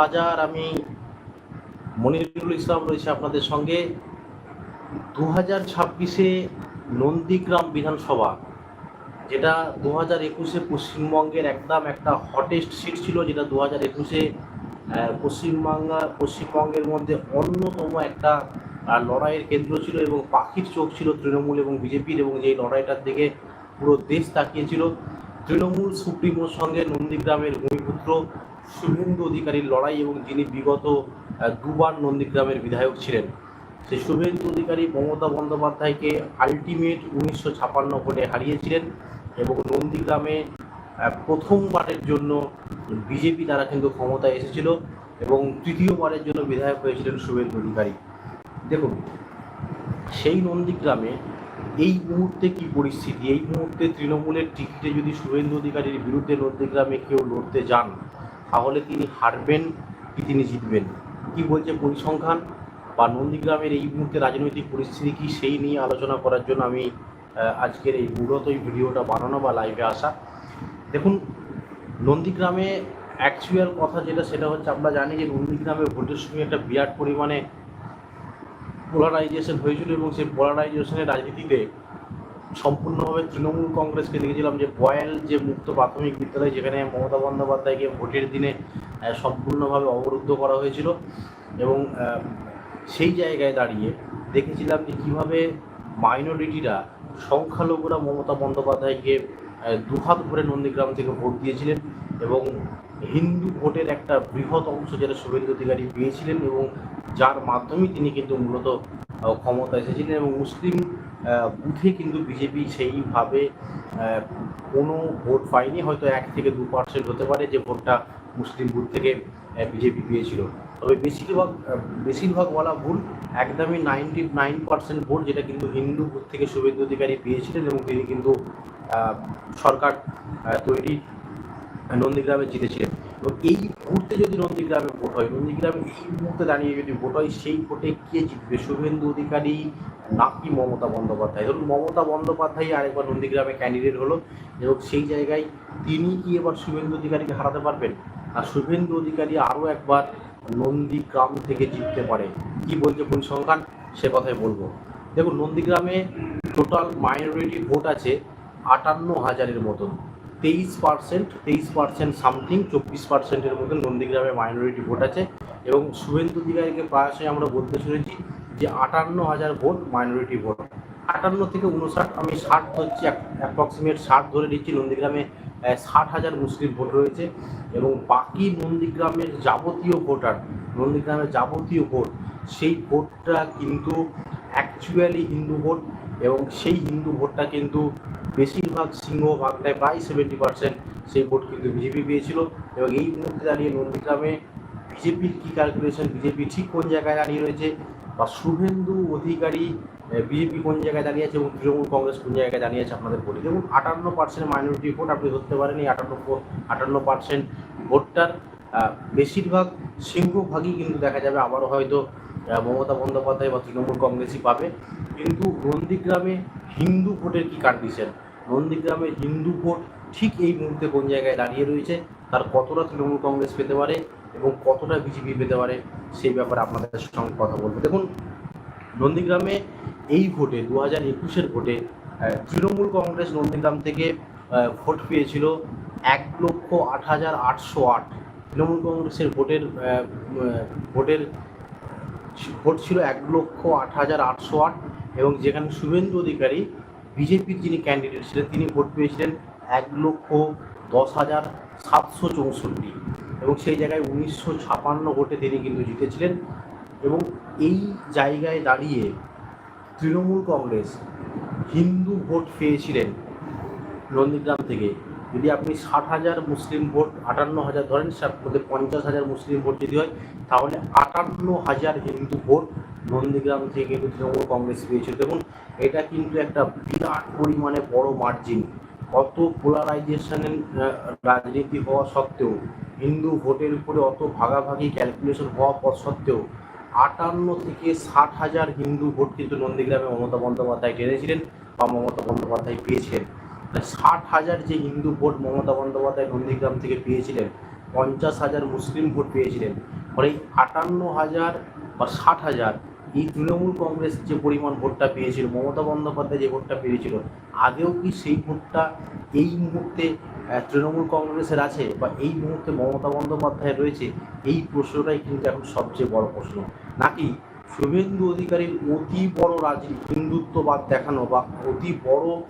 রাজা আর আমি মনিরুল ইসলাম রয়েছে আপনাদের সঙ্গে। দু হাজার ছাব্বিশে নন্দীগ্রাম বিধানসভা, যেটা দু হাজার একুশে পশ্চিমবঙ্গের একদম একটা হটেস্ট সিট ছিল, যেটা দু হাজার একুশে পশ্চিমবাংলা, পশ্চিমবঙ্গের মধ্যে অন্যতম একটা লড়াইয়ের কেন্দ্র ছিল এবং পাখির চোখ ছিল তৃণমূল এবং বিজেপির এবং যেই লড়াইটার দিকে পুরো দেশ তাকিয়েছিল। তৃণমূল সুপ্রিমোর সঙ্গে নন্দীগ্রামের ভূমিপুত্র শুভেন্দু অধিকারীর লড়াই এবং যিনি বিগত দুবার নন্দীগ্রামের বিধায়ক ছিলেন, সেই শুভেন্দু অধিকারী মমতা বন্দ্যোপাধ্যায়কে আলটিমেট উনিশশো ছাপান্ন ভোটে হারিয়েছিলেন এবং নন্দীগ্রামে প্রথমবারের জন্য বিজেপি দ্বারা কিন্তু ক্ষমতায় এসেছিল এবং তৃতীয়বারের জন্য বিধায়ক হয়েছিলেন শুভেন্দু অধিকারী। দেখুন, সেই নন্দীগ্রামে এই মুহূর্তে কি পরিস্থিতি? এই মুহূর্তে তৃণমূলের টিকিটে যদি শুভেন্দু অধিকারীর বিরুদ্ধে নন্দীগ্রামে কেউ লড়তে যান তাহলে তিনি হারবেন কি তিনি জিতবেন? কি বলছে পরিসংখ্যান? বা নন্দীগ্রামের এই মুহূর্তে রাজনৈতিক পরিস্থিতি কি সেই নিয়ে আলোচনা করার জন্য আমি আজকের এই মূলত এই ভিডিওটা বানানো বা লাইভে আসা। দেখুন, নন্দীগ্রামে অ্যাকচুয়াল কথা যেটা, সেটা হচ্ছে আমরা জানি যে নন্দীগ্রামে ভোটের সময় একটা বিরাট পরিমাণে পোলারাইজেশন হয়েছিল এবং সেই পোলারাইজেশনের রাজনীতিতে সম্পূর্ণভাবে তৃণমূল কংগ্রেসকে দেখেছিলাম যে বয়াল যে মুক্ত প্রাথমিক বিদ্যালয় যেখানে মমতা বন্দ্যোপাধ্যায়কে ভোটের দিনে সম্পূর্ণভাবে অবরুদ্ধ করা হয়েছিল এবং সেই জায়গায় দাঁড়িয়ে দেখেছিলাম যে কীভাবে মাইনরিটিরা সংখ্যালঘুরা মমতা বন্দ্যোপাধ্যায়কে দুহাত ভরে নন্দীগ্রাম থেকে ভোট দিয়েছিলেন এবং হিন্দু ভোটের একটা বৃহৎ অংশ যেটা শুভেন্দু অধিকারী পেয়েছিলেন এবং যার মাধ্যমে তিনি কিন্তু মূলত ক্ষমতা এসেছিলেন এবং মুসলিম বুথে কিন্তু বিজেপি সেইভাবে কোনো ভোট পায়নি, হয়তো এক থেকে দু পার্সেন্ট হতে পারে যে ভোটটা মুসলিম বুথ থেকে বিজেপি পেয়েছিল। তবে বেশিরভাগ বেশিরভাগ বলা ভুল, একদমই নাইনটি নাইন পার্সেন্ট ভোট যেটা কিন্তু হিন্দু বুথ থেকে শুভেন্দু অধিকারী পেয়েছিলেন এবং তিনি কিন্তু সরকার তৈরি নন্দীগ্রামে জিতেছিলেন। এবং এই মুহূর্তে যদি নন্দীগ্রামে ভোট হয়, নন্দীগ্রামে এই মুহূর্তে দাঁড়িয়ে যদি ভোট হয়, সেই ভোটে কে জিতবে? শুভেন্দু অধিকারী নাকি মমতা বন্দ্যোপাধ্যায়? ধরুন মমতা বন্দ্যোপাধ্যায় আরেকবার নন্দীগ্রামে ক্যান্ডিডেট হলো এবং সেই জায়গায় তিনি কি এবার শুভেন্দু অধিকারীকে হারাতে পারবেন? আর শুভেন্দু অধিকারী আরও একবার নন্দীগ্রাম থেকে জিততে পারে। কি বলছে পরিসংখ্যান সে কথাই বলব। দেখুন, নন্দীগ্রামে টোটাল মাইনরিটি ভোট আছে আটান্ন হাজারের মতন। তেইশ পার্সেন্ট তেইশ পার্সেন্ট সামথিং, চব্বিশ পার্সেন্টের মধ্যে নন্দীগ্রামে মাইনরিটি ভোট আছে। এবং শুভেন্দু অধিকারীকে প্রায়শই আমরা বলতে শুনেছি যে আটান্ন হাজার ভোট মাইনরিটি ভোট আটান্ন থেকে উনষাট আমি ষাট ধরছি অ্যাপ্রক্সিমেট ষাট ধরে নিচ্ছি। নন্দীগ্রামে ষাট হাজার মুসলিম ভোট রয়েছে। এবং বাকি নন্দীগ্রামের যাবতীয় ভোটার, নন্দীগ্রামের যাবতীয় ভোট সেই ভোটটা কিন্তু অ্যাকচুয়ালি হিন্দু ভোট এবং সেই হিন্দু ভোটটা কিন্তু বেশিরভাগ সিংহভাগটায় প্রায় সেভেন্টি পার্সেন্ট সেই ভোট কিন্তু বিজেপি পেয়েছিল। এবং এই মুহূর্তে দাঁড়িয়ে নন্দীগ্রামে বিজেপির কী ক্যালকুলেশন বিজেপি ঠিক কোন জায়গায় দাঁড়িয়ে রয়েছে বা শুভেন্দু অধিকারী বিজেপি কোন জায়গায় দাঁড়িয়ে আছে এবং তৃণমূল কংগ্রেস কোন জায়গায় দাঁড়িয়ে আছে আপনাদের বলি। দেখুন, আটান্ন পার্সেন্ট মাইনরিটি ভোট আপনি ধরতে পারেন এই আটান্ন আটান্ন পার্সেন্ট ভোটটার। বেশিরভাগ সিংহভাগই কিন্তু দেখা যাবে আবারও হয়তো মমতা বন্দ্যোপাধ্যায় বা তৃণমূল কংগ্রেসই পাবে। কিন্তু নন্দীগ্রামে হিন্দু ভোটের কি কন্ডিশন নন্দীগ্রামে হিন্দু ভোট ঠিক এই মুহূর্তে কোন জায়গায় দাঁড়িয়ে রয়েছে, তার কতটা তৃণমূল কংগ্রেস পেতে পারে এবং কতটা বিজেপি পেতে পারে, সেই ব্যাপারে আপনাদের সঙ্গে কথা বলব। দেখুন, নন্দীগ্রামে এই ভোটে দু হাজার একুশের ভোটে তৃণমূল কংগ্রেস নন্দীগ্রাম থেকে ভোট পেয়েছিল এক লক্ষ আট হাজার আটশো আট। তৃণমূল কংগ্রেসের ভোটের ভোটের ভোট ছিল এক লক্ষ আট হাজার আটশো আট এবং যেখানে শুভেন্দু অধিকারী, বিজেপির যিনি ক্যান্ডিডেট ছিলেন, তিনি ভোট পেয়েছিলেন এক লক্ষ দশ হাজার সাতশো চৌষট্টি এবং সেই জায়গায় উনিশশো ছাপান্ন ভোটে তিনি কিন্তু জিতেছিলেন এবং এই জায়গায় দাঁড়িয়ে তৃণমূল কংগ্রেস হিন্দু ভোট পেয়েছিলেন নন্দীগ্রাম থেকে। যদি আপনি ষাট হাজার মুসলিম ভোট, আটান্ন হাজার ধরেন মধ্যে পঞ্চাশ হাজার মুসলিম ভোট যদি হয়, তাহলে আটান্ন হাজার হিন্দু ভোট নন্দীগ্রাম থেকে কিন্তু তৃণমূল কংগ্রেস পেয়েছিল। দেখুন, এটা কিন্তু একটা বিরাট পরিমাণে বড় মার্জিন অত পোলারাইজেশনের রাজনীতি হওয়া সত্ত্বেও, হিন্দু ভোটের উপরে অত ভাগাভাগি ক্যালকুলেশন হওয়া পর সত্ত্বেও, আটান্ন থেকে ষাট হাজার হিন্দু ভোট কিন্তু নন্দীগ্রামে মমতা বন্দ্যোপাধ্যায় টেনেছিলেন বা মমতা বন্দ্যোপাধ্যায় পেয়েছিলেন ষাট হাজার যে হিন্দু ভোট মমতা বন্দ্যোপাধ্যায় নন্দীগ্রাম থেকে পেয়েছিলেন, পঞ্চাশ হাজার মুসলিম ভোট পেয়েছিলেন, ফলে আটান্ন হাজার বা ষাট হাজার এই তৃণমূল কংগ্রেস যে পরিমাণ ভোটটা পেয়েছিল, মমতা বন্দ্যোপাধ্যায় যে ভোটটা পেয়েছিল, আগেও কি সেই ভোটটা এই মুহূর্তে তৃণমূল কংগ্রেসের আছে বা এই মুহূর্তে মমতা বন্দ্যোপাধ্যায় রয়েছে? এই প্রশ্নটাই কিন্তু এখন সবচেয়ে বড় প্রশ্ন। নাকি শুভেন্দু অধিকারীর অতি বড় রাজনীতি, হিন্দুত্ববাদ দেখানো বা অতি বড়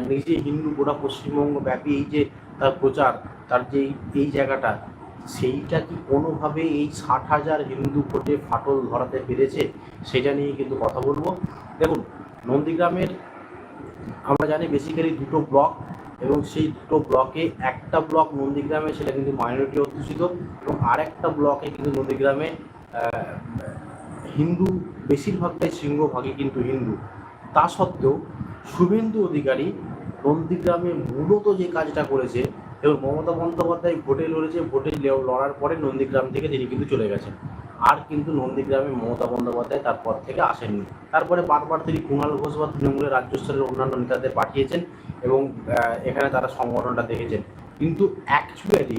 নিজে হিন্দু গোটা পশ্চিমবঙ্গ ব্যাপী এই যে তার প্রচার, তার যে এই- জায়গাটা, সেইটা কি কোনোভাবে এই ষাট হাজার হিন্দু ভোটে ফাটল ধরাতে পেরেছে? সেটা নিয়ে কিন্তু কথা বলব। দেখুন, নন্দীগ্রামের আমরা জানি বেসিক্যালি দুটো ব্লক এবং সেই দুটো ব্লকে একটা ব্লক নন্দীগ্রামে, সেটা কিন্তু মাইনরিটি অধ্যুষিত এবং আরেকটা ব্লকে কিন্তু নন্দীগ্রামে হিন্দু, বেশিরভাগটাই সিংহভাগই কিন্তু হিন্দু। তা সত্ত্বেও শুভেন্দু অধিকারী নন্দীগ্রামে মূলত যে কাজটা করেছে, এবং মমতা বন্দ্যোপাধ্যায় ভোটে লড়েছে, ভোটে লড়ার পরে নন্দীগ্রাম থেকে তিনি কিন্তু চলে গেছেন। আর কিন্তু নন্দীগ্রামে মমতা বন্দ্যোপাধ্যায় তারপর থেকে আসেননি। তারপরে বারবার তিনি কুণাল ঘোষ বা তৃণমূলের রাজ্য স্তরের অন্যান্য নেতাদের পাঠিয়েছেন এবং এখানে তারা সংগঠনটা দেখেছেন। কিন্তু অ্যাকচুয়ালি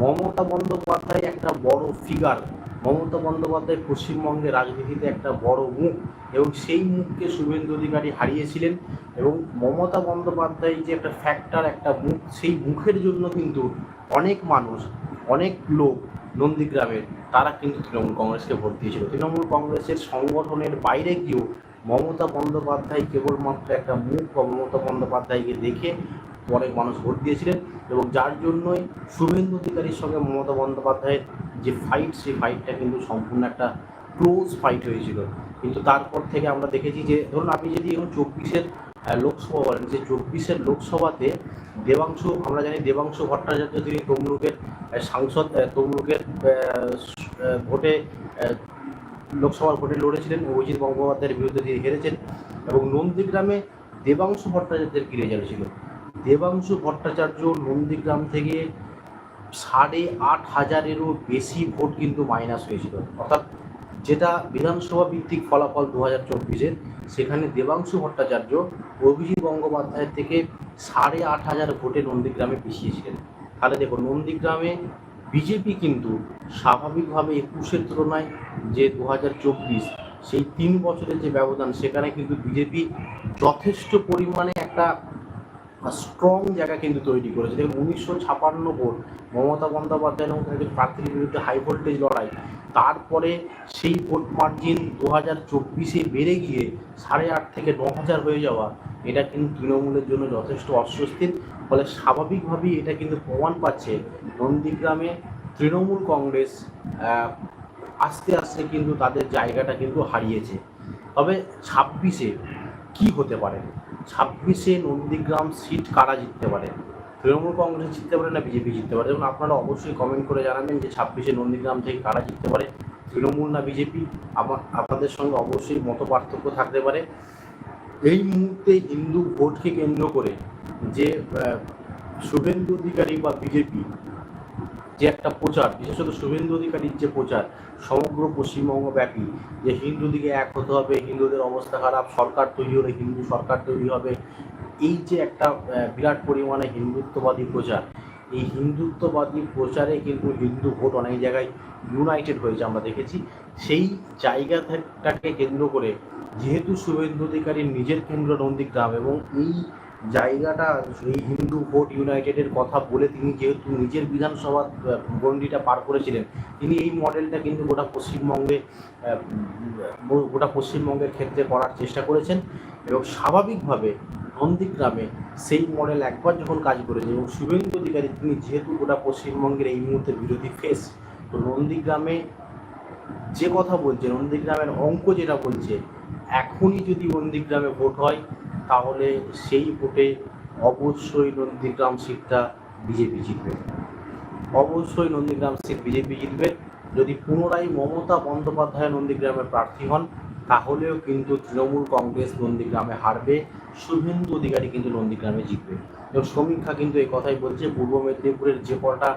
মমতা বন্দ্যোপাধ্যায় একটা বড় ফিগার মমতা বন্দ্যোপাধ্যায় পশ্চিমবঙ্গের রাজনীতিতে একটা বড় মুখ এবং সেই মুখকে শুভেন্দু অধিকারী হারিয়েছিলেন এবং মমতা বন্দ্যোপাধ্যায় যে একটা ফ্যাক্টর একটা মুখ, সেই মুখের জন্য কিন্তু অনেক মানুষ, অনেক লোক নন্দীগ্রামের, তারা কিন্তু তৃণমূল কংগ্রেসকে ভোট দিয়েছিল। তৃণমূল কংগ্রেসের সংগঠনের বাইরে গিয়েও মমতা বন্দ্যোপাধ্যায় কেবলমাত্র একটা মুখ বা মমতা বন্দ্যোপাধ্যায়কে দেখে অনেক মানুষ ভোট দিয়েছিলেন এবং যার জন্যই শুভেন্দু অধিকারীর সঙ্গে মমতা বন্দ্যোপাধ্যায়ের যে ফাইট সেই ফাইটটা কিন্তু সম্পূর্ণ একটা ক্লোজ ফাইট হয়েছিল। কিন্তু তারপর থেকে আমরা দেখেছি যে, ধরুন আপনি যদি এখন চব্বিশের লোকসভা বলেন, যে চব্বিশের লোকসভাতে দেবাংশু, আমরা জানি দেবাংশু ভট্টাচার্য তিনি তমলুকের সাংসদ তমলুকের ভোটে লোকসভার ভোটে লড়েছিলেন। অভিজিৎ গঙ্গোপাধ্যায়ের বিরুদ্ধে তিনি হেরেছেন এবং নন্দীগ্রামে দেবাংশু ভট্টাচার্যের কি রেজাল্ট ছিল? দেবাংশু ভট্টাচার্য নন্দীগ্রাম থেকে সাড়ে আট হাজারেরও বেশি ভোট কিন্তু মাইনাস হয়েছিল। অর্থাৎ যেটা বিধানসভা ভিত্তিক ফলাফল দু হাজার চব্বিশের সেখানে দেবাংশু ভট্টাচার্য অভিজিৎ গঙ্গোপাধ্যায়ের থেকে সাড়ে আট হাজার ভোটে নন্দীগ্রামে পিছিয়েছিলেন। তাহলে দেখো নন্দীগ্রামে বিজেপি কিন্তু স্বাভাবিকভাবে একুশের তুলনায় যে দু হাজার চব্বিশ, সেই তিন বছরের যে ব্যবধান, সেখানে কিন্তু বিজেপি যথেষ্ট পরিমাণে একটা স্ট্রং জায়গা কিন্তু তৈরি করেছে। দেখুন, উনিশশো ছাপান্ন ভোট মমতা বন্দ্যোপাধ্যায়ের মতো একজন প্রার্থীর বিরুদ্ধে হাই ভোল্টেজ লড়াই। তারপরে সেই ভোট মার্জিন দু হাজার চব্বিশে বেড়ে গিয়ে সাড়ে আট থেকে ন হাজার হয়ে যাওয়া, এটা কিন্তু তৃণমূলের জন্য যথেষ্ট অস্বস্তির। ফলে স্বাভাবিকভাবেই এটা কিন্তু প্রমাণ পাচ্ছে নন্দীগ্রামে তৃণমূল কংগ্রেস আস্তে আস্তে কিন্তু তাদের জায়গাটা কিন্তু হারিয়েছে। তবে ছাব্বিশে কি হতে পারে? ছাব্বিশে নন্দীগ্রাম সিট কারা জিততে পারে? তৃণমূল কংগ্রেস জিততে পারে না বিজেপি জিততে পারে? এবং আপনারা অবশ্যই কমেন্ট করে জানাবেন যে ছাব্বিশে নন্দীগ্রাম থেকে কারা জিততে পারে, তৃণমূল না বিজেপি? আপনাদের সঙ্গে অবশ্যই মত পার্থক্য থাকতে পারে। এই মুহূর্তে হিন্দু ভোটকে কেন্দ্র করে যে শুভেন্দু অধিকারী বা বিজেপি যে একটা প্রচার, বিশেষত শুভেন্দু অধিকারীর যে প্রচার, সমগ্র পশ্চিমবঙ্গ ব্যাপী, যে হিন্দু দিকে এক হতে হবে, হিন্দুদের অবস্থা খারাপ, সরকার তৈরি হলে হিন্দু সরকার তৈরি হবে, এই যে একটা বিরাট পরিমাণে হিন্দুত্ববাদী প্রচার, এই হিন্দুত্ববাদী প্রচারে কিন্তু হিন্দু ভোট অনেক জায়গায় ইউনাইটেড হয়েছে আমরা দেখেছি। সেই জায়গাটাকে কেন্দ্র করে, যেহেতু শুভেন্দু অধিকারীর নিজের কেন্দ্র নন্দীগ্রাম এবং এই জায়গাটা এই হিন্দু ভোট ইউনাইটেডের কথা বলে তিনি যেহেতু নিজের বিধানসভা গণ্ডিটা পার করেছিলেন, তিনি এই মডেলটা কিন্তু গোটা পশ্চিমবঙ্গে গোটা পশ্চিমবঙ্গের ক্ষেত্রে করার চেষ্টা করেছেন এবং স্বাভাবিকভাবে নন্দীগ্রামে সেই মডেল একবার যখন কাজ করেছে এবং শুভেন্দু অধিকারী, তিনি যেহেতু গোটা পশ্চিমবঙ্গের এই মুহূর্তে বিরোধী ফেস তো নন্দীগ্রামে যে কথা বলছে, নন্দীগ্রামের অঙ্ক যেটা বলছে, এখনই যদি নন্দীগ্রামে ভোট হয় তাহলে সেই ভোটে অবশ্যই নন্দীগ্রাম সিটটা বিজেপি জিতবে। অবশ্যই নন্দীগ্রাম সিট বিজেপি জিতবে। যদি পুনরায় মমতা বন্দ্যোপাধ্যায় নন্দীগ্রামে প্রার্থী হন, তাহলেও কিন্তু তৃণমূল কংগ্রেস নন্দীগ্রামে হারবে। শুভেন্দু অধিকারী কিন্তু নন্দীগ্রামে জিতবে। এবং সমীক্ষা কিন্তু এই কথাই বলছে, পূর্ব মেদিনীপুরের যে কটা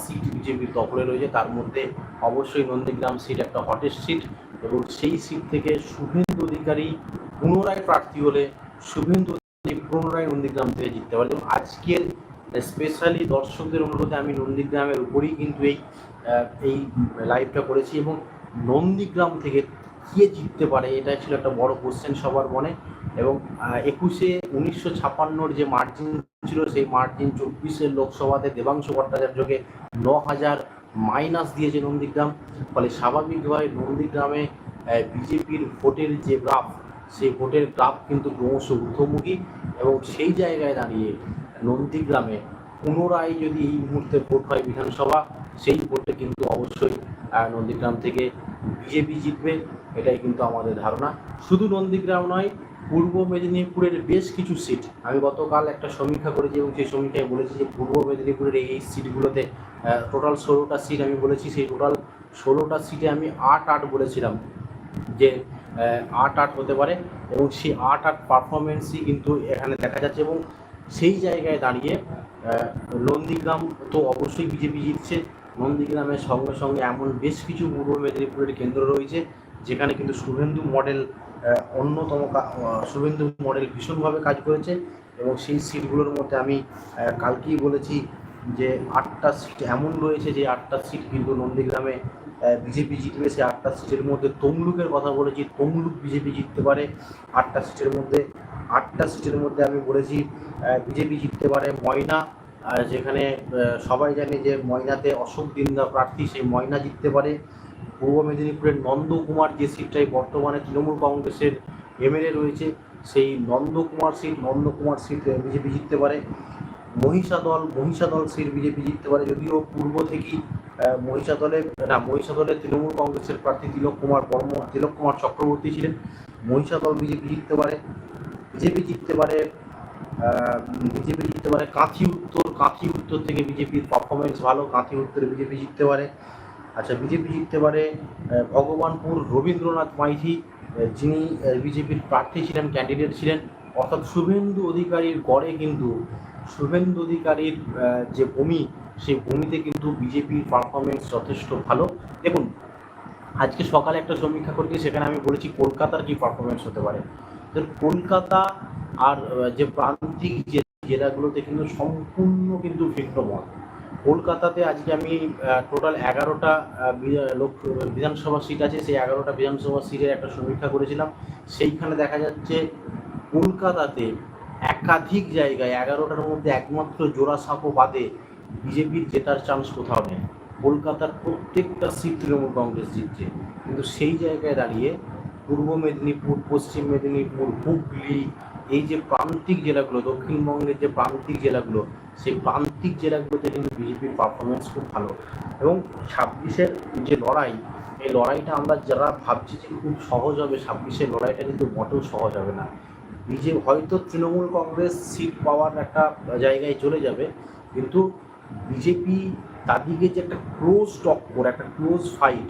সিট বিজেপির দখলে রয়েছে, তার মধ্যে অবশ্যই নন্দীগ্রাম সিট একটা হটেস্ট সিট। এবং সেই সিট থেকে শুভেন্দু অধিকারী পুনরায় প্রার্থী হলে শুভেন্দু পুনরায় নন্দীগ্রাম থেকে জিততে পারে এবং আজকের স্পেশালি দর্শকদের অনুরোধে আমি নন্দীগ্রামের উপরেই কিন্তু এই এই লাইভটা করেছি এবং নন্দীগ্রাম থেকে কে জিততে পারে এটা ছিল একটা বড় কোশ্চেন সবার মনে। এবং একুশে উনিশশো ছাপান্নর যে মার্জিন ছিল, সেই মার্জিন চব্বিশের লোকসভাতে দেবাংশু ভট্টাচার্যকে ন হাজার মাইনাস দিয়েছে নন্দীগ্রাম। ফলে স্বাভাবিকভাবে নন্দীগ্রামে বিজেপির ভোটের যে গ্রাফ সেই ভোটের গ্রাফ কিন্তু ক্রমশ ঊর্ধ্বমুখী এবং সেই জায়গায় দাঁড়িয়ে নন্দীগ্রামে পুনরায় যদি এই মুহূর্তে ভোট হয় বিধানসভা, সেই ভোটে কিন্তু অবশ্যই নন্দীগ্রাম থেকে বিজেপি জিতবে, এটাই কিন্তু আমাদের ধারণা। শুধু নন্দীগ্রাম নয়, পূর্ব মেদিনীপুরের বেশ কিছু সিট আমি গতকাল একটা সমীক্ষা করেছি এবং সেই সমীক্ষায় বলেছি যে পূর্ব মেদিনীপুরের এই সিটগুলোতে টোটাল ষোলোটা সিট আমি বলেছি, সেই টোটাল ষোলোটা সিটে আমি আট আট বলেছিলাম যে আট আট হতে পারে এবং সেই আট আট পারফরমেন্সই কিন্তু এখানে দেখা যাচ্ছে এবং সেই জায়গায় দাঁড়িয়ে নন্দীগ্রাম তো অবশ্যই বিজেপি জিতছে। নন্দীগ্রামের সঙ্গে সঙ্গে এমন বেশ কিছু পূর্ব মেদিনীপুরের কেন্দ্র রয়েছে, যেখানে কিন্তু শুভেন্দু মডেল অন্যতম শুভেন্দু মডেল ভীষণভাবে কাজ করেছে এবং সেই সিটগুলোর মধ্যে আমি কালকেই বলেছি যে আটটা সিট এমন রয়েছে যে আটটা সিট কিন্তু নন্দীগ্রামে বিজেপি জিতবে। সেই আটটা সিটের মধ্যে তমলুকের কথা বলেছি, তমলুক বিজেপি জিততে পারে। আটটা সিটের মধ্যে, আটটা সিটের মধ্যে আমি বলেছি বিজেপি জিততে পারে ময়না। যেখানে সবাই জানে যে ময়নাতে অশোক দিন্দা প্রার্থী, সেই ময়না জিততে পারে। পূর্ব মেদিনীপুরের নন্দকুমার যে সিটটাই বর্তমানে তৃণমূল কংগ্রেসের এমএলএ রয়েছে, সেই Nandakumar seat Nandakumar seat BJP জিততে পারে। মহিষাদল মহিষাদল সিট বিজেপি জিততে পারে যদিও পূর্ব থেকেই আহ, মহিষাদলে না মহিষাদলে তৃণমূল কংগ্রেসের প্রার্থী তিলক কুমার বর্ম তিলক কুমার চক্রবর্তী ছিলেন। মহিষাদল বিজেপি জিততে পারে বিজেপি জিততে পারে বিজেপি জিততে পারে কাঁথি উত্তর কাঁথি উত্তর থেকে বিজেপির পারফরমেন্স ভালো কাঁথি উত্তরে বিজেপি জিততে পারে। আচ্ছা বিজেপি জিততে পারে ভগবানপুর রবীন্দ্রনাথ মাইতি যিনি বিজেপির প্রার্থী ছিলেন ক্যান্ডিডেট ছিলেন। অর্থাৎ শুভেন্দু অধিকারীর গড়ে কিন্তু শুভেন্দু অধিকারীর যে ভূমি, সেই ভূমিতে কিন্তু বিজেপির পারফরমেন্স যথেষ্ট ভালো। দেখুন, আজকে সকালে একটা সমীক্ষা করেছি সেখানে আমি বলেছি কলকাতার কি পারফরমেন্স হতে পারে। কলকাতা আর যে প্রান্তিক জেলাগুলোতে কিন্তু সম্পূর্ণ কিন্তু ভিন্ন মত কলকাতাতে আজকে আমি টোটাল এগারোটা লোক, বিধানসভা সিট আছে, সেই এগারোটা বিধানসভা সিটের একটা সমীক্ষা করেছিলাম। সেইখানে দেখা যাচ্ছে কলকাতাতে একাধিক জায়গায়, এগারোটার মধ্যে একমাত্র জোড়া জোড়াসাঁকো বাদে বিজেপির জেতার চান্স কোথাও নেই। কলকাতার প্রত্যেকটা সিট তৃণমূল কংগ্রেস জিতছে। কিন্তু সেই জায়গায় দাঁড়িয়ে পূর্ব মেদিনীপুর, পশ্চিম মেদিনীপুর, হুগলি, এই যে প্রান্তিক জেলাগুলো, দক্ষিণবঙ্গের যে প্রান্তিক জেলাগুলো, সেই প্রান্তিক জেলাগুলোতে কিন্তু বিজেপির পারফরমেন্স খুব ভালো। এবং ছাব্বিশের যে লড়াই, এই লড়াইটা আমরা যারা ভাবছি যে খুব সহজ হবে, ছাব্বিশের লড়াইটা কিন্তু মোটেও সহজ হবে না। বিজেপি হয়তো তৃণমূল কংগ্রেস সিট পাওয়ার একটা জায়গায় চলে যাবে, কিন্তু বিজেপি তাদেরকে যে একটা ক্লোজ টক্কর একটা ক্লোজ ফাইট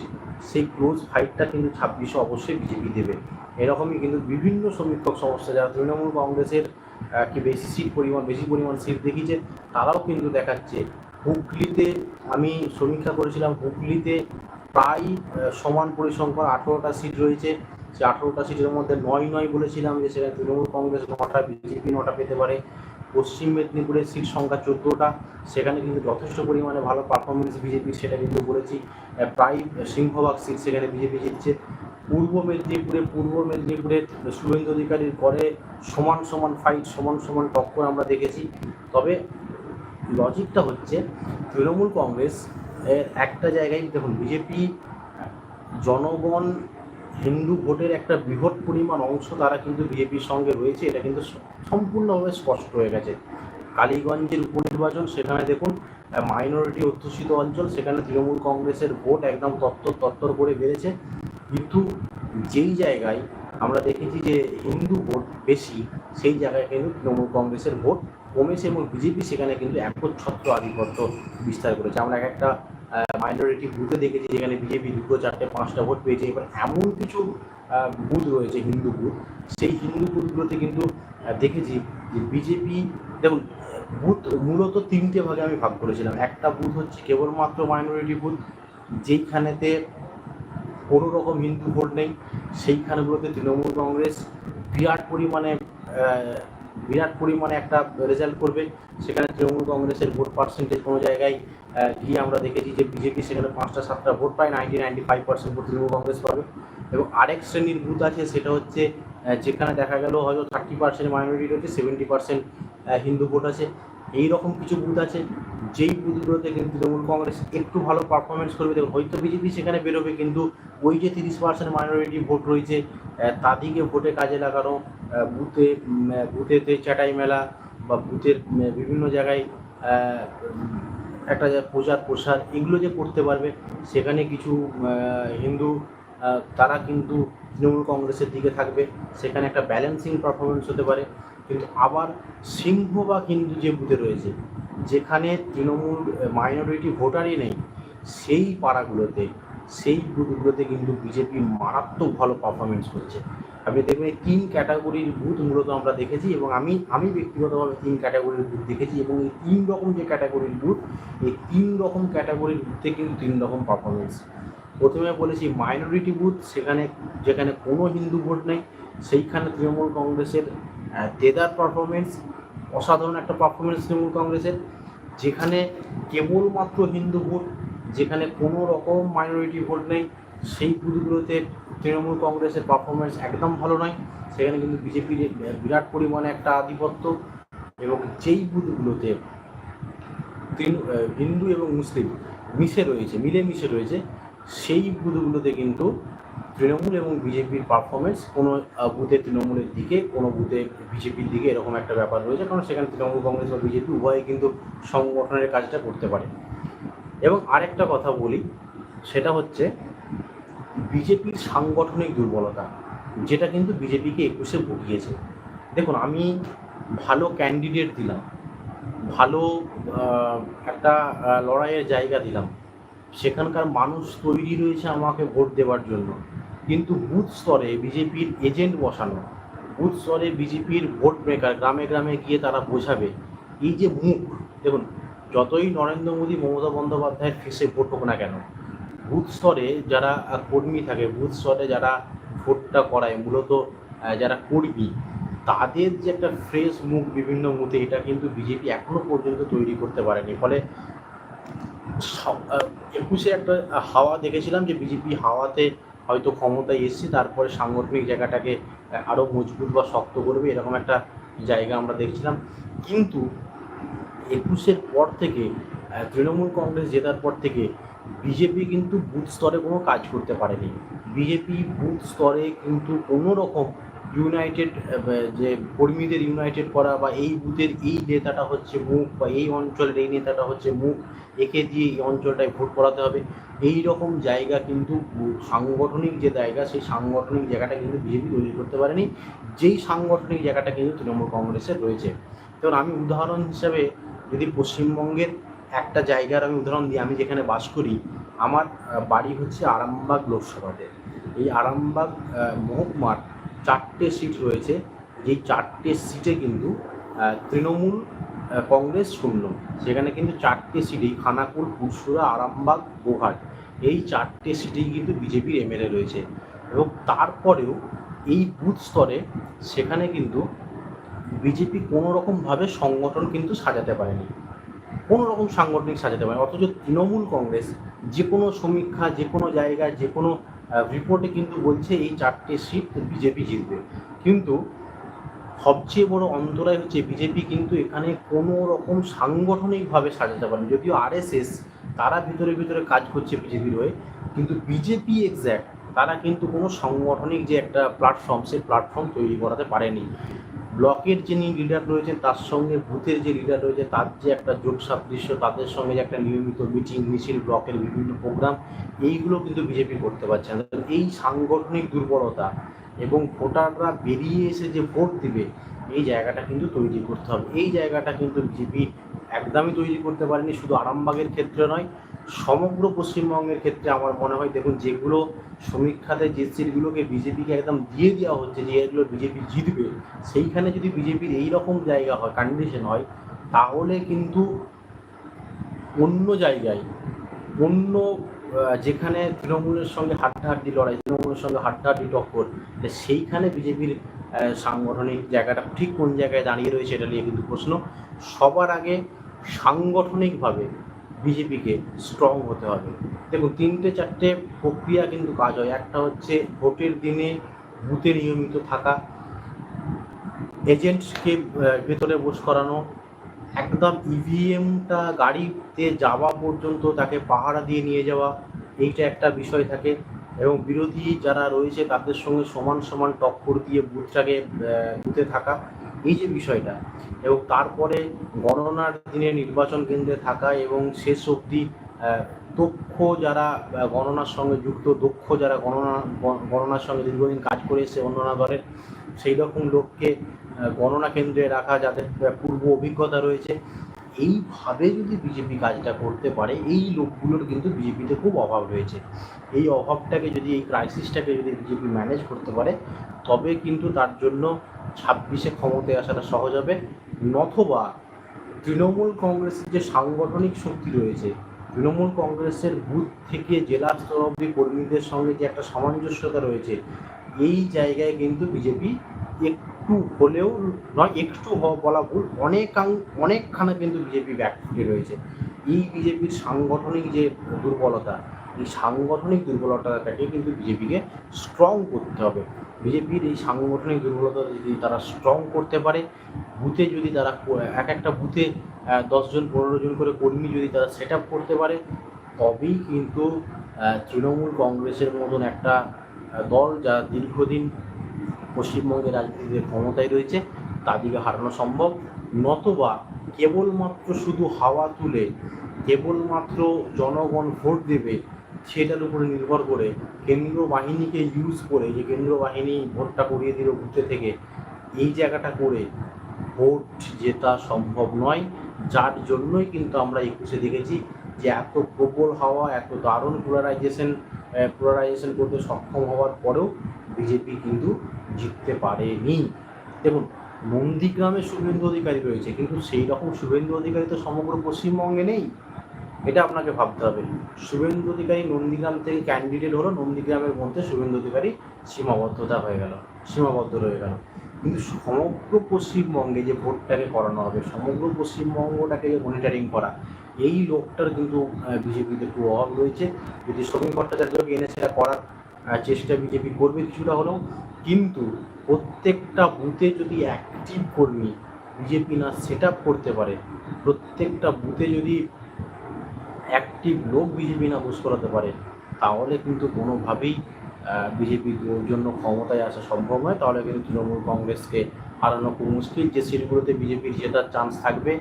সেই ক্লোজ ফাইটটা কিন্তু ছাব্বিশে অবশ্যই বিজেপি দেবে। এরকমই কিন্তু বিভিন্ন সমীক্ষক সংস্থা, যারা তৃণমূল কংগ্রেসের কি বেশি সিট পরিমাণ, বেশি পরিমাণ সিট দেখিয়েছে, তারাও কিন্তু দেখাচ্ছে। হুগলিতে আমি সমীক্ষা করেছিলাম, হুগলিতে প্রায় সমান পরিসংখ্যান আঠেরোটা সিট রয়েছে। সে আঠেরোটা সিটের মধ্যে নয় নয় বলেছিলাম যে সেখানে তৃণমূল কংগ্রেস নটা, বিজেপি নটা পেতে পারে। পশ্চিম মেদিনীপুরের সিট সংখ্যা চোদ্দোটা, সেখানে কিন্তু যথেষ্ট পরিমাণে ভালো পারফরমেন্স বিজেপির সেটা কিন্তু বলেছি। প্রায় সিংহভাগ সিট সেখানে বিজেপি জিতছে। পূর্ব মেদিনীপুরে, পূর্ব মেদিনীপুরের শুভেন্দু অধিকারীর পরে সমান সমান ফাইট সমান সমান টক্কর আমরা দেখেছি। তবে লজিকটা হচ্ছে, তৃণমূল কংগ্রেস এর একটা জায়গায় দেখুন, বিজেপি, জনগণ হিন্দু ভোটের একটা বৃহৎ পরিমাণ অংশ তারা কিন্তু বিজেপির সঙ্গে রয়েছে, এটা কিন্তু সম্পূর্ণভাবে স্পষ্ট হয়ে গেছে। কালীগঞ্জের উপনির্বাচন, সেখানে দেখুন মাইনরিটি অধ্যুষিত অঞ্চল, সেখানে তৃণমূল কংগ্রেসের ভোট একদম তত্তর তত্তর করে বেড়েছে। কিন্তু যেই জায়গায় আমরা দেখেছি যে হিন্দু ভোট বেশি, সেই জায়গায় কিন্তু তৃণমূল কংগ্রেসের ভোট কমেছে এবং বিজেপি সেখানে কিন্তু একচ্ছত্র আধিপত্য বিস্তার করেছে। আমরা এক একটা মাইনরিটি বুথে দেখেছি যেখানে বিজেপি দুটো, চারটে, পাঁচটা ভোট পেয়েছে। এবার এমন কিছু বুথ রয়েছে হিন্দু বুথ সেই হিন্দু বুথগুলোতে কিন্তু দেখেছি যে বিজেপি দেখুন বুথ মূলত তিনটে ভাগে আমি ভাগ করেছিলাম। একটা বুথ হচ্ছে কেবলমাত্র মাইনরিটি বুথ যেইখানেতে কোনো রকম হিন্দু ভোট নেই। সেইখানগুলোতে তৃণমূল কংগ্রেস বিরাট পরিমাণে বিরাট পরিমাণে একটা রেজাল্ট করবে। সেখানে তৃণমূল কংগ্রেসের ভোট পার্সেন্টেজ কোনো জায়গায় গিয়ে আমরা দেখেছি যে বিজেপি সেখানে পাঁচটা, সাতটা ভোট পায় ninety ninety five percent vote Trinamool Congress পাবে। এবং আরেক শ্রেণির বুথ আছে, সেটা হচ্ছে যেখানে দেখা গেল হয়তো থার্টি পার্সেন্ট মাইনরিটি রয়েছে সেভেন্টি পার্সেন্ট হিন্দু ভোট আছে। এই রকম কিছু বুথ আছে, যেই বুথগুলোতে কিন্তু তৃণমূল কংগ্রেস একটু ভালো পারফরমেন্স করবে। দেখুন, হয়তো বিজেপি সেখানে বেরোবে, কিন্তু ওই যে তিরিশ পার্সেন্ট মাইনরিটি ভোট রয়েছে তাদেরকে ভোটে কাজে লাগানো বুথে বুথেতে চাটাই মেলা বা বুথের বিভিন্ন জায়গায় একটা যে প্রচার প্রসার এগুলো যে করতে পারবে, সেখানে কিছু হিন্দু তারা কিন্তু তৃণমূল কংগ্রেসের দিকে থাকবে, সেখানে একটা ব্যালেন্সিং পারফরমেন্স হতে পারে। কিন্তু আবার সিংহভাগ হিন্দু যে বুথে রয়েছে, যেখানে তৃণমূল মাইনরিটি ভোটারই নেই, সেই পাড়াগুলোতে, সেই বুথগুলোতে কিন্তু বিজেপি মারাত্মক ভালো পারফরমেন্স করছে। আপনি দেখবেন তিন ক্যাটাগরির বুথ মূলত আমরা দেখেছি এবং আমি আমি ব্যক্তিগতভাবে তিন ক্যাটাগরির বুথ দেখেছি এবং এই তিন রকম যে ক্যাটাগরির বুথ এই তিন রকম ক্যাটাগরির বুথে কিন্তু তিন রকম পারফরমেন্স প্রথমে বলেছি মাইনরিটি বুথ সেখানে, যেখানে কোনো হিন্দু ভোট নেই, সেইখানে তৃণমূল কংগ্রেসের দেদার পারফরমেন্স অসাধারণ একটা পারফরমেন্স তৃণমূল কংগ্রেসের, যেখানে কেবলমাত্র হিন্দু ভোট, যেখানে কোনো রকম মাইনরিটি ভোট নেই সেই বুথগুলোতে তৃণমূল কংগ্রেসের পারফরমেন্স একদম ভালো নয়। সেখানে কিন্তু বিজেপির বিরাট পরিমাণে একটা আধিপত্য এবং যেই বুথগুলোতে হিন্দু এবং মুসলিম মিশে রয়েছে মিলে মিশে রয়েছে, সেই বুথগুলোতে কিন্তু তৃণমূল এবং বিজেপির পারফরমেন্স কোনো বুথে তৃণমূলের দিকে, কোনো বুথে বিজেপির দিকে এরকম একটা ব্যাপার রয়েছে, কারণ সেখানে তৃণমূল কংগ্রেস বা বিজেপি উভয়ে কিন্তু সংগঠনের কাজটা করতে পারে। এবং আরেকটা কথা বলি, সেটা হচ্ছে বিজেপির সাংগঠনিক দুর্বলতা, যেটা কিন্তু বিজেপিকে একুশে ভুগিয়েছে। দেখুন, আমি ভালো ক্যান্ডিডেট দিলাম, ভালো একটা লড়াইয়ের জায়গা দিলাম। সেখানকার মানুষ তৈরি রয়েছে আমাকে ভোট দেওয়ার জন্য। কিন্তু বুথ স্তরে বিজেপির এজেন্ট বসানো, বুথ স্তরে বিজেপির ভোট মেকার গ্রামে গ্রামে গিয়ে তারা বোঝাবে, এই যে মুখ, দেখুন, যতই নরেন্দ্র মোদী, মমতা বন্দ্যোপাধ্যায়ের ফেসে ভোট হোক না কেন বুথ স্তরে যারা কর্মী থাকে, বুথ স্তরে যারা ভোটটা করায়, মূলত যারা কর্মী, তাদের যে একটা ফ্রেশ মুখ বিভিন্ন মুখে এটা কিন্তু বিজেপি এখনও পর্যন্ত তৈরি করতে পারেনি। ফলে একুশে একটা হাওয়া দেখেছিলাম যে, বিজেপি হাওয়াতে হয়তো ক্ষমতায় এসছে, তারপরে সাংগঠনিক জায়গাটাকে আরও মজবুত বা শক্ত করবে, এরকম একটা জায়গা আমরা দেখছিলাম। কিন্তু একুশের পর থেকে তৃণমূল কংগ্রেস জেতার পর থেকে বিজেপি কিন্তু বুথ স্তরে কোনো কাজ করতে পারেনি। বিজেপি বুথ স্তরে কিন্তু কোনো রকম ইউনাইটেড যে কর্মীদের ইউনাইটেড করা বা এই বুথের এই নেতাটা হচ্ছে মুখ বা এই অঞ্চলের এই নেতাটা হচ্ছে মুখ, একে দিয়ে এই অঞ্চলটায় ভোট করাতে হবে। এই রকম জায়গা কিন্তু সাংগঠনিক যে জায়গা, সেই সাংগঠনিক জায়গাটা কিন্তু বিজেপি তৈরি করতে পারেনি। যেই সাংগঠনিক জায়গাটা কিন্তু তৃণমূল কংগ্রেসের রয়েছে। তো আমি উদাহরণ হিসাবে যদি পশ্চিমবঙ্গের একটা জায়গার আমি উদাহরণ দিই আমি যেখানে বাস করি, আমার বাড়ি হচ্ছে আরামবাগ লোকসভাতে। এই আরামবাগ মহকুমার চারটে সিট রয়েছে। যেই চারটে সিটে কিন্তু তৃণমূল কংগ্রেস শূন্য। সেখানে কিন্তু চারটে সিটেই, খানাকুল পুরসুরা আরামবাগ, গোহাট। এই চারটে সিটেই কিন্তু বিজেপির এমএলএ রয়েছে। এবং তারপরেও এই বুথ স্তরে সেখানে কিন্তু বিজেপি কোনো রকমভাবে সংগঠন কিন্তু সাজাতে পারেনি। কোনো রকম সাংগঠনিক সাজাতে পারেনি অথচ তৃণমূল কংগ্রেস যে কোনো সমীক্ষা যে কোনো জায়গায় যে কোনো রিপোর্টে কিন্তু বলছে এই চারটে সিট বিজেপি জিতবে। কিন্তু সবচেয়ে বড় অন্তরায় হচ্ছে বিজেপি কিন্তু এখানে কোনো রকম সাংগঠনিকভাবে সাজাতে পারেনি। যদিও আরএসএস তারা ভিতরে ভিতরে কাজ করছে বিজেপির হয়ে, কিন্তু বিজেপি এক্স্যাক্ট তারা কিন্তু কোনো সাংগঠনিক যে একটা প্ল্যাটফর্ম সেই প্ল্যাটফর্ম তৈরি করাতে পারেনি। ব্লকের যিনি লিডার রয়েছেন, তার সঙ্গে বুথের যে লিডার রয়েছে, তার যে একটা যোগ সাদৃশ্য, তাদের সঙ্গে যে একটা নিয়মিত মিটিং মিছিল, ব্লকের বিভিন্ন প্রোগ্রাম এইগুলো কিন্তু বিজেপি করতে পারছে না। এই সাংগঠনিক দুর্বলতা এবং ভোটাররা বেরিয়ে এসে যে ভোট দিবে, এই জায়গাটা কিন্তু তৈরি করতে হবে। এই জায়গাটা কিন্তু বিজেপি একদমই তৈরি করতে পারেনি, শুধু আরামবাগের ক্ষেত্রে নয় সমগ্র পশ্চিমবঙ্গের ক্ষেত্রে আমার মনে হয়, দেখুন, যেগুলো সমীক্ষাতে যে সিটগুলোকে বিজেপিকে একদম দিয়ে দেওয়া হচ্ছে, যে এগুলো বিজেপি জিতবে, সেইখানে যদি বিজেপির এই রকম জায়গা হয় কন্ডিশন হয়, তাহলে কিন্তু অন্য জায়গায়, অন্য যেখানে তৃণমূলের সঙ্গে হাড্ডাহাড্ডি লড়াই, তৃণমূলের সঙ্গে হাড্ডাহাড্ডি টক্কর সেইখানে বিজেপির সাংগঠনিক জায়গাটা ঠিক কোন জায়গায় দাঁড়িয়ে রয়েছে, এটা নিয়ে কিন্তু প্রশ্ন। সবার আগে সাংগঠনিকভাবে বিজেপিকে স্ট্রং হতে হবে। দেখুন, তিনটে চারটে প্রক্রিয়া কিন্তু কাজ হয়। একটা হচ্ছে ভোটের দিনে বুথে নিয়মিত থাকা এজেন্টকে ভেতরে বস করানো, একদম ইভিএমটা গাড়িতে যাওয়া পর্যন্ত তাকে পাহারা দিয়ে নিয়ে যাওয়া, এইটা একটা বিষয় থাকে। এবং বিরোধী যারা রয়েছে, তাদের সঙ্গে সমান সমান টক্কর দিয়ে বুথটাকে বুথে থাকা। এই যে বিষয়টা, এবং তারপরে গণনার দিনে নির্বাচন কেন্দ্রে থাকা এবং শেষ অবধি দক্ষ যারা গণনার সঙ্গে যুক্ত, দক্ষ যারা গণনা, গণনার সঙ্গে দীর্ঘদিন কাজ করে এসে অন্যান্য দলের, সেই রকম লোককে গণনা কেন্দ্রে রাখা যাদের পূর্ব অভিজ্ঞতা রয়েছে, এইভাবে যদি বিজেপি কাজটা করতে পারে, এই লোকগুলোর কিন্তু বিজেপিতে খুব অভাব রয়েছে। এই অভাবটাকে যদি, এই ক্রাইসিসটাকে যদি বিজেপি ম্যানেজ করতে পারে, তবে কিন্তু তার জন্য ছাব্বিশে ক্ষমতায় আসাটা সহজ হবে। নথবা তৃণমূল কংগ্রেসের যে সাংগঠনিক শক্তি রয়েছে, তৃণমূল কংগ্রেসের বুথ থেকে জেলা স্তর অব্দি কর্মীদের সঙ্গে যে একটা সামঞ্জস্যতা রয়েছে, এই জায়গায় কিন্তু বিজেপি একটু হলেও নয়, একটু বলা ভুল, অনেকাং, অনেকখানা কিন্তু বিজেপি ব্যাকফুটে রয়েছে। এই বিজেপির সাংগঠনিক যে দুর্বলতা, এই সাংগঠনিক দুর্বলতাটাকে কিন্তু বিজেপিকে স্ট্রং করতে হবে। বিজেপির এই সাংগঠনিক দুর্বলতা যদি তারা স্ট্রং করতে পারে, বুথে যদি তারা এক একটা বুথে দশজন, পনেরো জন করে কর্মী যদি তারা সেট আপ করতে পারে, তবেই কিন্তু তৃণমূল কংগ্রেসের মতন একটা দল যা দীর্ঘদিন পশ্চিমবঙ্গের রাজনীতিতে ক্ষমতায় রয়েছে তাদেরকে হারানো সম্ভব। নতবা কেবলমাত্র শুধু হাওয়া তুলে, কেবলমাত্র জনগণ ভোট দেবে সেটার উপরে নির্ভর করে কেন্দ্র বাহিনীকে ইউজ করে যে কেন্দ্র বাহিনী ভোটটা করিয়ে দিল ঘুরতে থেকে, এই জায়গাটা করে ভোট জেতা সম্ভব নয়। যার জন্যই কিন্তু আমরা একুশে দেখেছি যে এত প্রবল হওয়া, এত দারুণ পোলারাইজেশন পোলারাইজেশন করতে সক্ষম হওয়ার পরেও বিজেপি কিন্তু জিততে পারেনি। দেখুন, নন্দীগ্রামে শুভেন্দু অধিকারী রয়েছে, কিন্তু সেই রকম শুভেন্দু অধিকারী তো সমগ্র পশ্চিমবঙ্গে নেই। এটা আপনাকে ভাবতে হবে। শুভেন্দু অধিকারী নন্দীগ্রাম থেকে ক্যান্ডিডেট হলো, নন্দীগ্রামের মধ্যে শুভেন্দু অধিকারী সীমাবদ্ধতা হয়ে গেল, সীমাবদ্ধ রয়ে গেল। কিন্তু সমগ্র পশ্চিমবঙ্গে যে ভোটটাকে করানো হবে, সমগ্র পশ্চিমবঙ্গটাকে যে মনিটারিং করা, এই লোকটার কিন্তু বিজেপিতে একটু অভাব রয়েছে। যদি শ্রমিক ভট্টাচার্যকে এনে সেটা করার চেষ্টা বিজেপি করবে কিছুটা হলেও। কিন্তু প্রত্যেকটা বুথে যদি অ্যাক্টিভ কর্মী বিজেপি না সেট করতে পারে, প্রত্যেকটা বুথে যদি অ্যাক্টিভ লোক বিজেপি না বুঝ করাতে পারে, তাহলে কিন্তু কোনোভাবেই বিজেপির জন্য ক্ষমতায় আসা সম্ভব নয়। তাহলে কিন্তু তৃণমূল কংগ্রেসকে হারানো খুব মুশকিল। যে সিটগুলোতে বিজেপির জেতার চান্স থাকবে,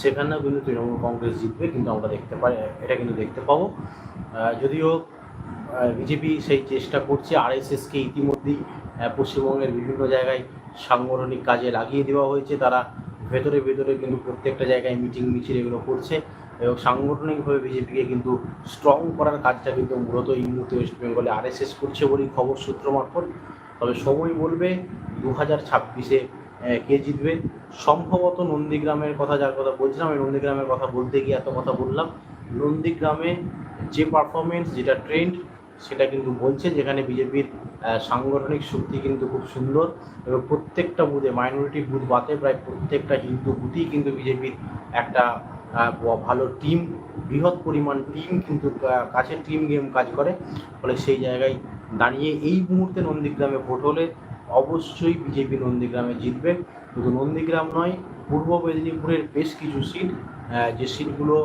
সেখানেও কিন্তু তৃণমূল কংগ্রেস জিতবে। কিন্তু আমরা দেখতে পাই, এটা কিন্তু দেখতে পাবো। যদিও বিজেপি সেই চেষ্টা করছে আরএসএসকে ইতিমধ্যেই পশ্চিমবঙ্গের বিভিন্ন জায়গায় সাংগঠনিক কাজে লাগিয়ে দেওয়া হয়েছে। তারা ভেতরে ভেতরে কিন্তু প্রত্যেকটা জায়গায় মিটিং মিছিল এগুলো করছে। এবং সাংগঠনিকভাবে বিজেপিকে কিন্তু স্ট্রং করার কাজটা কিন্তু মূলত এই মুহূর্তে ওয়েস্ট বেঙ্গলে আরএসএস করছে বলেই খবর সূত্র মারফত। তবে সময় বলবে দু হাজার ছাব্বিশে কে জিতবে? সম্ভবত নন্দীগ্রামের কথা যার কথা বলছিলাম, আমি নন্দীগ্রামের কথা বলতে গিয়ে এত কথা বললাম। নন্দীগ্রামে যে পারফরমেন্স যেটা ট্রেন্ড সেটা কিন্তু বলছে, যেখানে বিজেপির সাংগঠনিক শক্তি কিন্তু খুব সুন্দর। এবং প্রত্যেকটা বুথে মাইনরিটি বুথ বাদে প্রায় প্রত্যেকটা হিন্দু বুথেই কিন্তু বিজেপির একটা ভালো টিম বৃহৎ পরিমাণ টিম কিন্তু কাছের টিম গেম কাজ করে। ফলে সেই জায়গায় দাঁড়িয়ে এই মুহূর্তে নন্দীগ্রামে ভোট হলে অবশ্যই বিজেপি নন্দীগ্রামে জিতবে। শুধু নন্দীগ্রাম নয়, পূর্ব মেদিনীপুরের বেশ কিছু সিট যে সিটগুলো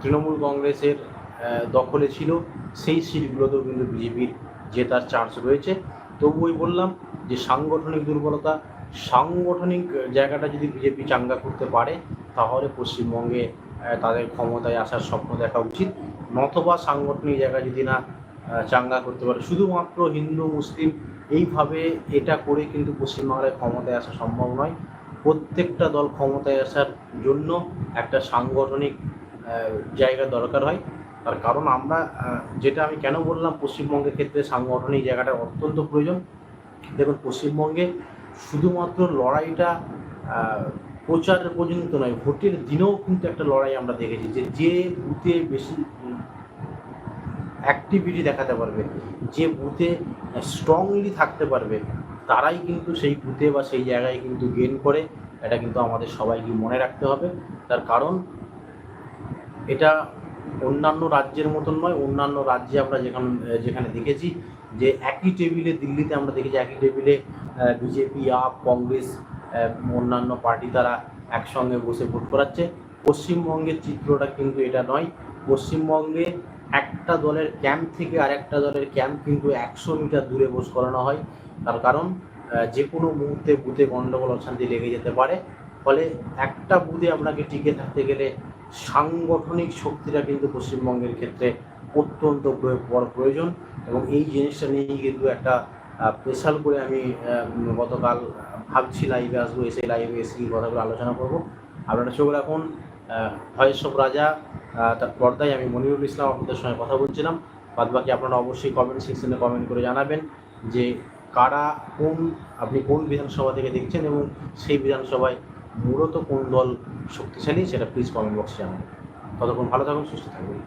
তৃণমূল কংগ্রেসের দখলে ছিল, সেই সিটগুলোতেও কিন্তু বিজেপির জেতার চান্স রয়েছে। তবুই বললাম যে সাংগঠনিক দুর্বলতা, সাংগঠনিক জায়গাটা যদি বিজেপি চাঙ্গা করতে পারে তাহলে পশ্চিমবঙ্গে তাদের ক্ষমতায় আসার স্বপ্ন দেখা উচিত। নতবা সাংগঠনিক জায়গা যদি না চাঙ্গা করতে পারে। শুধুমাত্র হিন্দু, মুসলিম, এইভাবে এটা করে কিন্তু পশ্চিমবাংলায় ক্ষমতায় আসা সম্ভব নয়। প্রত্যেকটা দল ক্ষমতায় আসার জন্য একটা সাংগঠনিক জায়গা দরকার হয়। তার কারণ আমরা যেটা আমি কেন বললাম, পশ্চিমবঙ্গের ক্ষেত্রে সাংগঠনিক জায়গাটা অত্যন্ত প্রয়োজন। দেখুন, পশ্চিমবঙ্গে শুধুমাত্র লড়াইটা প্রচার পর্যন্ত নয়, ভোটের দিনেও কিন্তু একটা লড়াই আমরা দেখেছি যে যে বুথে বেশি অ্যাক্টিভিটি দেখাতে পারবে, যে বুথে স্ট্রংলি থাকতে পারবে, তারাই কিন্তু সেই বুথে বা সেই জায়গায় কিন্তু গেন করে, এটা কিন্তু আমাদের সবাইকে মনে রাখতে হবে। তার কারণ, এটা অন্যান্য রাজ্যের মতন নয়, অন্যান্য রাজ্যে আমরা যেখানে যেখানে দেখেছি যে একই টেবিলে দিল্লিতে আমরা দেখেছি একই টেবিলে বিজেপি আপ, কংগ্রেস অন্যান্য পার্টি তারা একসঙ্গে বসে ভোট করাচ্ছে। পশ্চিমবঙ্গের চিত্রটা কিন্তু এটা নয়। পশ্চিমবঙ্গে একটা দলের ক্যাম্প থেকে আরেকটা দলের ক্যাম্প কিন্তু একশো মিটার দূরে বস করানো হয়। তার কারণ যে কোনো মুহূর্তে বুথে গণ্ডগোল অশান্তি লেগে যেতে পারে। ফলে একটা বুথে আপনাকে টিকে থাকতে গেলে সাংগঠনিক শক্তিটা কিন্তু পশ্চিমবঙ্গের ক্ষেত্রে অত্যন্ত প্রয়োজন। এবং এই জিনিসটা নিয়েই কিন্তু একটা স্পেশাল করে আমি গতকাল ভাবছি লাইভে আসব এসে লাইভে এসে এই কথাগুলো আলোচনা করব। আপনারা চোখ রাখুন অফ রাজা তার পর্দায় আমি মনিরুল ইসলাম আপনাদের সঙ্গে কথা বলছিলাম। বাদ বাকি আপনারা অবশ্যই কমেন্ট সেকশনে কমেন্ট করে জানাবেন যে কারা, কোন, আপনি কোন বিধানসভা থেকে দেখছেন এবং সেই বিধানসভায় মূলত কোন দল শক্তিশালী, সেটা প্লিজ কমেন্ট বক্সে জানাবেন। ততক্ষণ ভালো থাকুন, সুস্থ থাকবেন